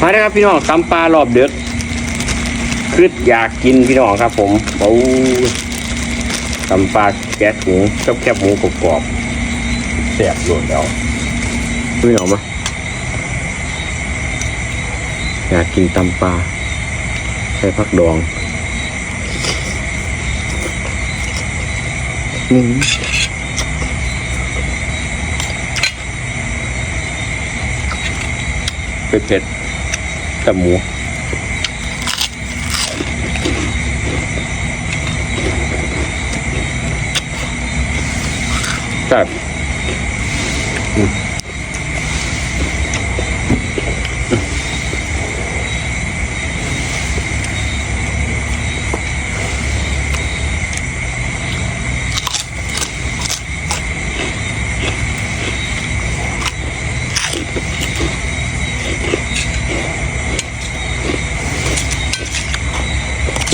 มาได้อครับพี่น้องตำปลารอบเด็กคืออยากกินพี่น้องครับ ผมโอ้ยตำปลาแก๊สหมูกับแคบหมูกรอบๆแซ่บโดดแล้วพี่น้องมาอยากกินตำปลาใส่ผักดองอืมเผ็ดๆ กับหมูครับ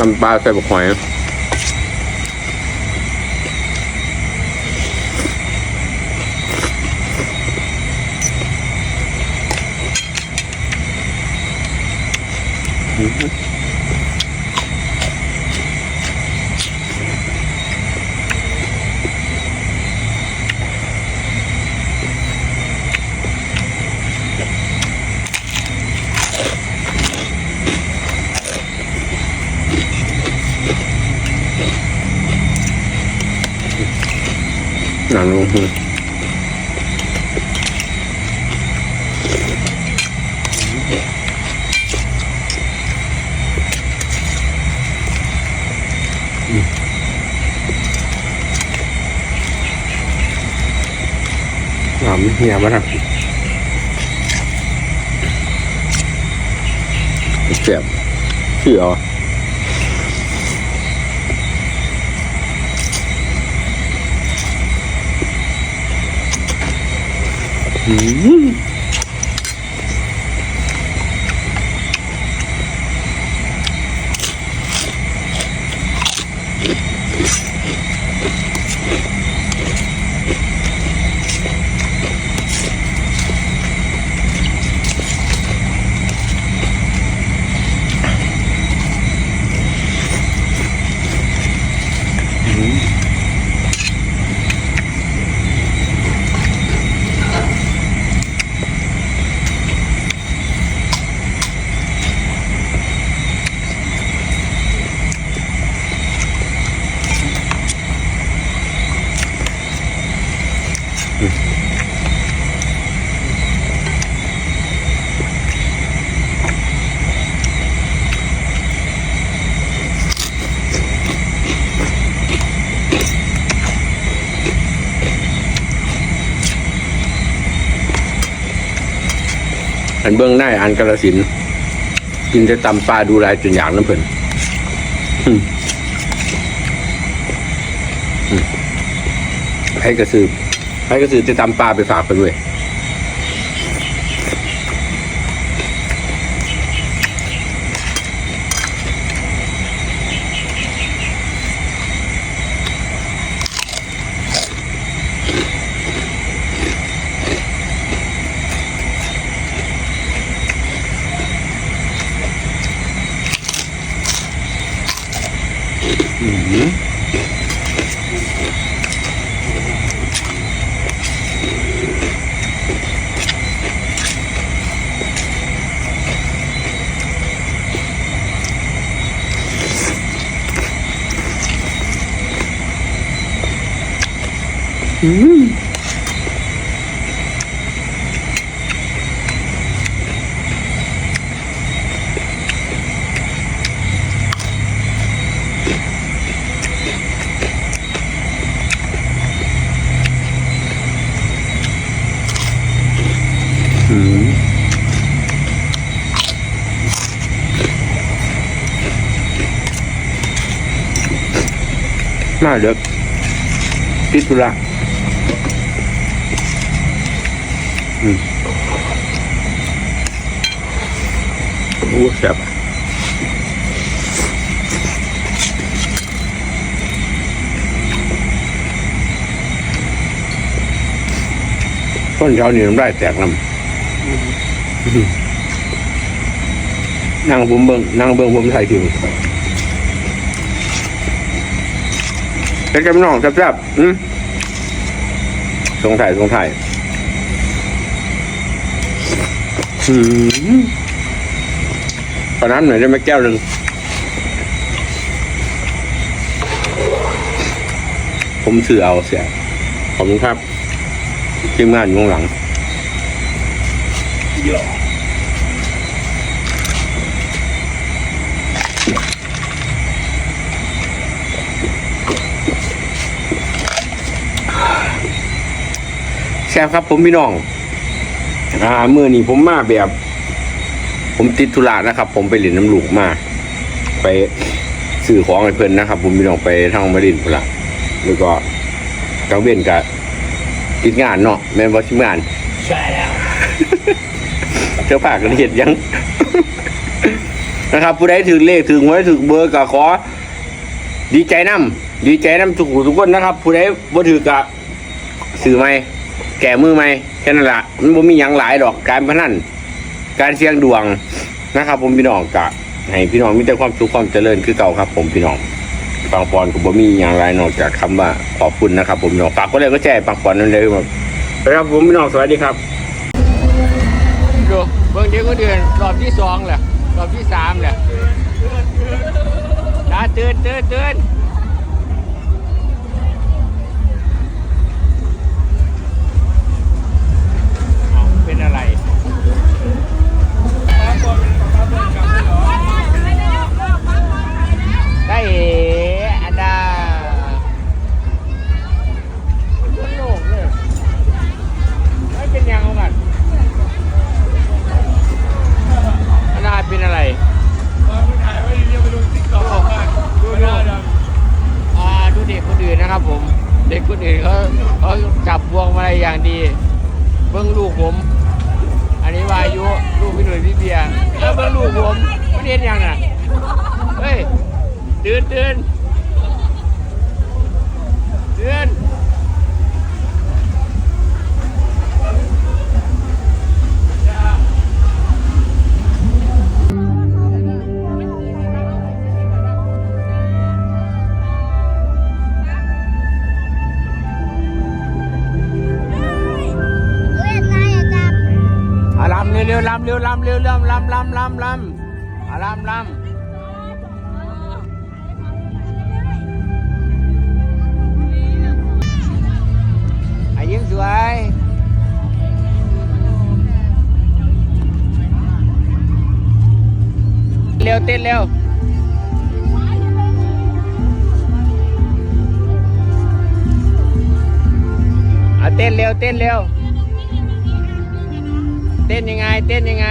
น้ำปลาใส่บกหอย หนังลงมือหอมเหี่ยมาทางเสียบเสียบ อืม อันเบื้องหน้าอันกระสิน กินแต่ตำปลาดูลายจนอย่ากน้ำเพิ่นให้กระสือ ให้กระสือจะตำปลาไปฝากเพิ่นด้วยอืม น่าเด็ก โอ้แซ่บต้นเช้านี่น้ำได้แตกน้ำนั่งผมเบิ่งนั่งเบิ่งผมถ่ายถึงเป็นกับน้องแซ่บๆสงถ่ายสงถ่าย อืมขอน้ำหน่อยได้ไหมแก้วหนึ่งผมสื่อเอาเสียขอบคุณครับทีมงานอยู่ข้างหลังแซ่บครับผมพี่น้อง อ่าเมื่อนี้ผมมาแบบ ผมติดธุระนะครับ ผมไปเหรียญน้ำลูกมาไปซื้อของให้เพิ่นนะครับ ผมพี่น้องไปทางมารินพุ่นละแล้วก็กลางเว้นกับติดงานเนาะแม่นบ่ทิมงาน ใช่แล้วเจ้าภาคกันเห็นยัง นะครับ ผู้ใดถือเลขถือหวยถือเบอร์ก็ขอ ดีใจน้ำดีใจน้ำทุกผู้ทุกคนนะครับ ผู้ใดบ่ถือกะสื่อไหม แก่มือไหมแค่นั้นละมันบ่มีหยังหลายดอกการพนันการเสี่ยงดวงนะครับ ผมพี่น้องกะให้พี่น้องมีแต่ความสุขความเจริญคือเก่าครับ ผมพี่น้องปังปอนก็บ่มีอย่างไรนอกจากคำว่าขอบคุณนะครับ ผมพี่น้องฝากก็เลยก็แจ้ปังปอนนั่นเลยครับครับผมพี่น้องสวัสดีครับดูเบิ่งเด็กคนอื่นรอบที่สองแหละรอบที่สามแหละตาตื่นตื่นตื่นเอา เบิ้งลูกผม อันนี้วายุลูกพี่หนุ่ยพี่เบียร์เบิ้งลูกผมไม่เรียนยังอะเฮ้ยตื่นตื่นตื่น ร็วลำเร็วลำเร็วลำลำลำลำลำอาลำลำอายิ้มสวยเร็วเต้นเร็วเต้นเร็วเต้นเร็ว เต้นยังไง เต้นยังไง